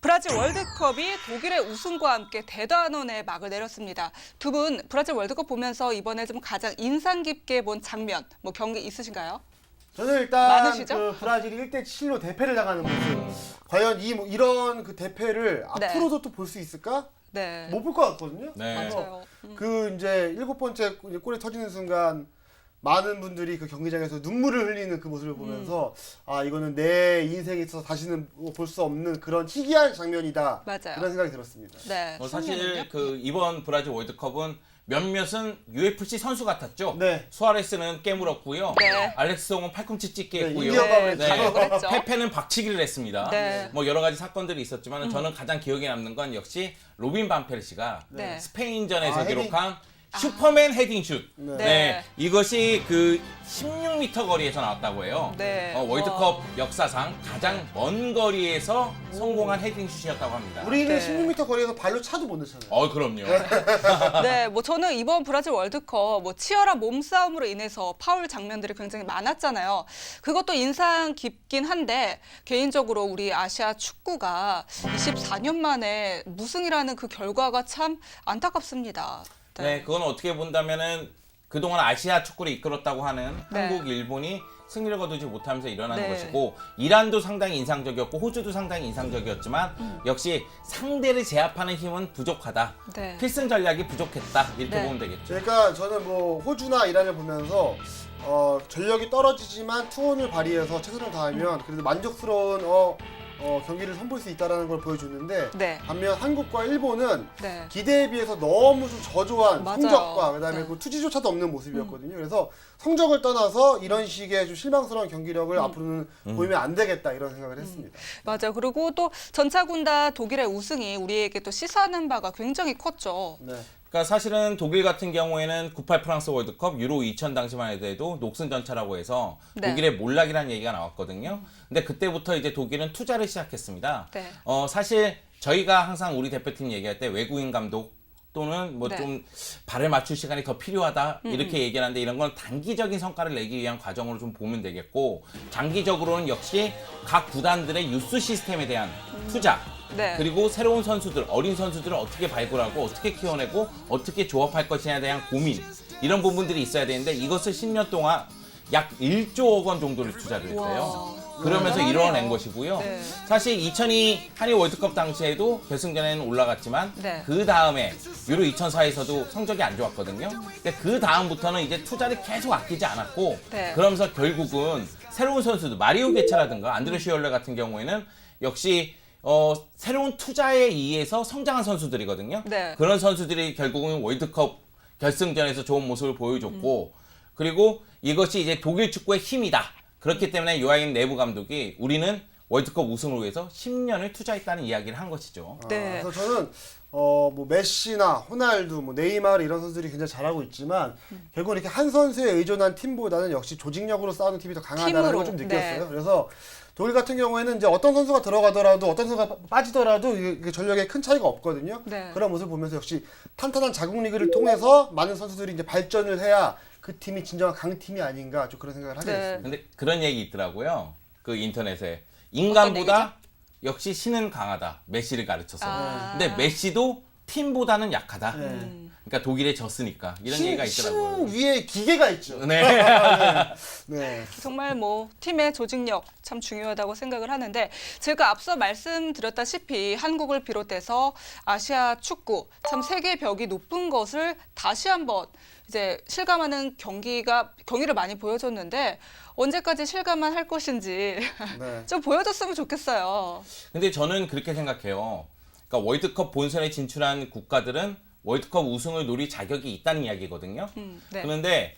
브라질 월드컵이 독일의 우승과 함께 대단원의 막을 내렸습니다. 두 분 브라질 월드컵 보면서 이번에 좀 가장 인상 깊게 본 장면, 뭐 경기 있으신가요? 저는 일단 많으시죠? 그 브라질이 1대 7로 대패를 당하는 모습. 과연 이 뭐- 이런 그 대패를 네. 앞으로도 또 볼 수 있을까? 네. 못 볼 것 같거든요. 네. 맞아요. 음. 그 이제 일곱 번째 골이 터지는 순간 많은 분들이 그 경기장에서 눈물을 흘리는 그 모습을 보면서 음. 아 이거는 내 인생에 있어서 다시는 볼 수 없는 그런 희귀한 장면이다. 맞아요. 그런 생각이 들었습니다. 네. 뭐 사실 성민은요? 그 이번 브라질 월드컵은 몇몇은 UFC 선수 같았죠. 네. 수아레스는 깨물었고요. 네. 알렉스 송은 팔꿈치 찢기 네, 했고요. 인디언 밥을 네. 페페는 박치기를 했습니다. 네. 음. 뭐 여러 가지 사건들이 있었지만 저는 가장 기억에 남는 건 역시 로빈 반페르시가 네. 스페인전에서 아, 헤딩. 기록한 슈퍼맨 헤딩 슛. 네. 네. 네. 이것이 그 16m 거리에서 나왔다고 해요. 네. 어, 월드컵 역사상 가장 먼 거리에서 성공한 헤딩 슛이었다고 합니다. 우리는 네. 16m 거리에서 발로 차도 못 넣잖아요. 어, 그럼요. 네, 뭐 저는 이번 브라질 월드컵 뭐 치열한 몸싸움으로 인해서 파울 장면들이 굉장히 많았잖아요. 그것도 인상 깊긴 한데 개인적으로 우리 아시아 축구가 24년 만에 무승이라는 그 결과가 참 안타깝습니다. 네, 그건 어떻게 본다면은 그동안 아시아 축구를 이끌었다고 하는 네. 한국, 일본이 승리를 거두지 못하면서 일어나는 네. 것이고 이란도 상당히 인상적이었고 호주도 상당히 인상적이었지만 음. 역시 상대를 제압하는 힘은 부족하다. 네. 필승 전략이 부족했다. 이렇게 네. 보면 되겠죠. 그러니까 저는 뭐 호주나 이란을 보면서 어, 전력이 떨어지지만 투혼을 발휘해서 최선을 다하면 그래도 만족스러운 어, 어, 경기를 선보일 수 있다는 걸 보여줬는데 네. 반면 한국과 일본은 네. 기대에 비해서 너무 좀 저조한 맞아요. 성적과 그다음에 네. 음. 그 투지조차도 없는 모습이었거든요. 그래서 성적을 떠나서 이런 식의 좀 실망스러운 경기력을 음. 앞으로는 보이면 안 되겠다 이런 생각을 했습니다. 맞아요. 그리고 또 전차군다 독일의 우승이 우리에게 또 시사하는 바가 굉장히 컸죠. 네. 그러니까 사실은 독일 같은 경우에는 98 프랑스 월드컵 유로 2000 당시만 해도 녹슨 전차라고 해서 네. 독일의 몰락이라는 얘기가 나왔거든요. 근데 그때부터 이제 독일은 투자를 시작했습니다. 네. 어 사실 저희가 항상 우리 대표팀 얘기할 때 외국인 감독 또는 뭐 네. 음, 좀 발을 맞출 시간이 더 필요하다 이렇게 얘기하는데 이런 건 단기적인 성과를 내기 위한 과정으로 좀 보면 되겠고 장기적으로는 역시 각 구단들의 유스 시스템에 대한 투자 네. 그리고 새로운 선수들, 어린 선수들을 어떻게 발굴하고 어떻게 키워내고 어떻게 조합할 것이냐에 대한 고민 이런 부분들이 있어야 되는데 이것을 10년 동안 약 1조억 원 정도를 투자를 했어요. 와. 그러면서. 이뤄낸 것이고요. 네. 사실 2002 한일 월드컵 당시에도 결승전에는 올라갔지만 네. 그 다음에 유로 2004에서도 성적이 안 좋았거든요. 근데 그 다음부터는 이제 투자를 계속 아끼지 않았고 네. 그러면서 결국은 새로운 선수들 마리오 게차라든가 안드레 슈얼레 같은 경우에는 역시 어, 새로운 투자에 의해서 성장한 선수들이거든요. 네. 그런 선수들이 결국은 월드컵 결승전에서 좋은 모습을 보여줬고 그리고 이것이 이제 독일 축구의 힘이다. 그렇기 때문에 요아인 내부 감독이 우리는 월드컵 우승을 위해서 10년을 투자했다는 이야기를 한 것이죠. 네. 아, 그래서 저는 어, 뭐 메시나 호날두, 뭐 네이마르 이런 선수들이 굉장히 잘하고 있지만 결국 이렇게 한 선수에 의존한 팀보다는 역시 조직력으로 싸우는 팀이 더 강하다는 팀으로, 걸좀 느꼈어요. 네. 그래서 독일 같은 경우에는 이제 어떤 선수가 들어가더라도 어떤 선수가 빠- 빠지더라도 이게 전력에 큰 차이가 없거든요. 네. 그런 모습을 보면서 역시 탄탄한 자국 리그를 통해서 많은 선수들이 이제 발전을 해야 그 팀이 진정한 강팀이 아닌가 좀 그런 생각을 하게 네. 됐습니다. 근데 그런 얘기 있더라고요. 그 인터넷에 인간보다 역시 신은 강하다. 메시를 가르쳐서. 아. 근데 메시도 팀보다는 약하다. 네. 그러니까 독일에 졌으니까 이런 신, 얘기가 있더라고요. 신 위에 기계가 있죠. 네. 네. 정말 뭐 팀의 조직력 참 중요하다고 생각을 하는데 제가 앞서 말씀드렸다시피 한국을 비롯해서 아시아 축구 참 세계 벽이 높은 것을 다시 한번 이제 실감하는 경기가 경기를 많이 보여줬는데 언제까지 실감만 할 것인지 네. 좀 보여줬으면 좋겠어요. 근데 저는 그렇게 생각해요. 그러니까 월드컵 본선에 진출한 국가들은 월드컵 우승을 노릴 자격이 있다는 이야기거든요. 음, 네. 그런데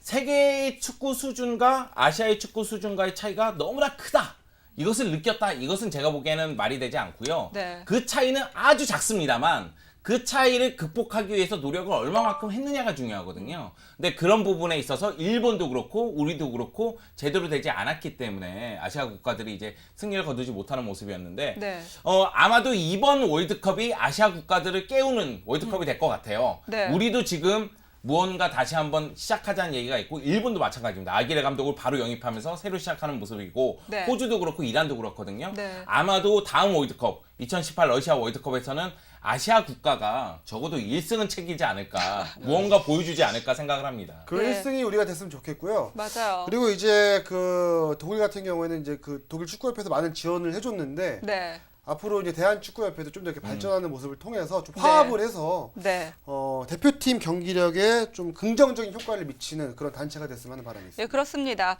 세계의 축구 수준과 아시아의 축구 수준과의 차이가 너무나 크다. 이것을 느꼈다. 이것은 제가 보기에는 말이 되지 않고요. 네. 그 차이는 아주 작습니다만 그 차이를 극복하기 위해서 노력을 얼마만큼 했느냐가 중요하거든요. 근데 그런 부분에 있어서 일본도 그렇고 우리도 그렇고 제대로 되지 않았기 때문에 아시아 국가들이 이제 승리를 거두지 못하는 모습이었는데 네. 어, 아마도 이번 월드컵이 아시아 국가들을 깨우는 월드컵이 될 것 같아요. 네. 우리도 지금 무언가 다시 한번 시작하자는 얘기가 있고 일본도 마찬가지입니다. 아기레 감독을 바로 영입하면서 새로 시작하는 모습이고 네. 호주도 그렇고 이란도 그렇거든요. 네. 아마도 다음 월드컵 2018 러시아 월드컵에서는 아시아 국가가 적어도 1승은 챙기지 않을까 무언가 보여주지 않을까 생각을 합니다. 그 네. 1승이 우리가 됐으면 좋겠고요. 맞아요. 그리고 이제 그 독일 같은 경우에는 이제 그 독일 축구협회에서 많은 지원을 해줬는데 네. 앞으로 이제 대한축구협회도 좀 더 이렇게 발전하는 모습을 통해서 좀 네. 화합을 해서 네. 어, 대표팀 경기력에 좀 긍정적인 효과를 미치는 그런 단체가 됐으면 하는 바람이 있습니다. 예, 그렇습니다.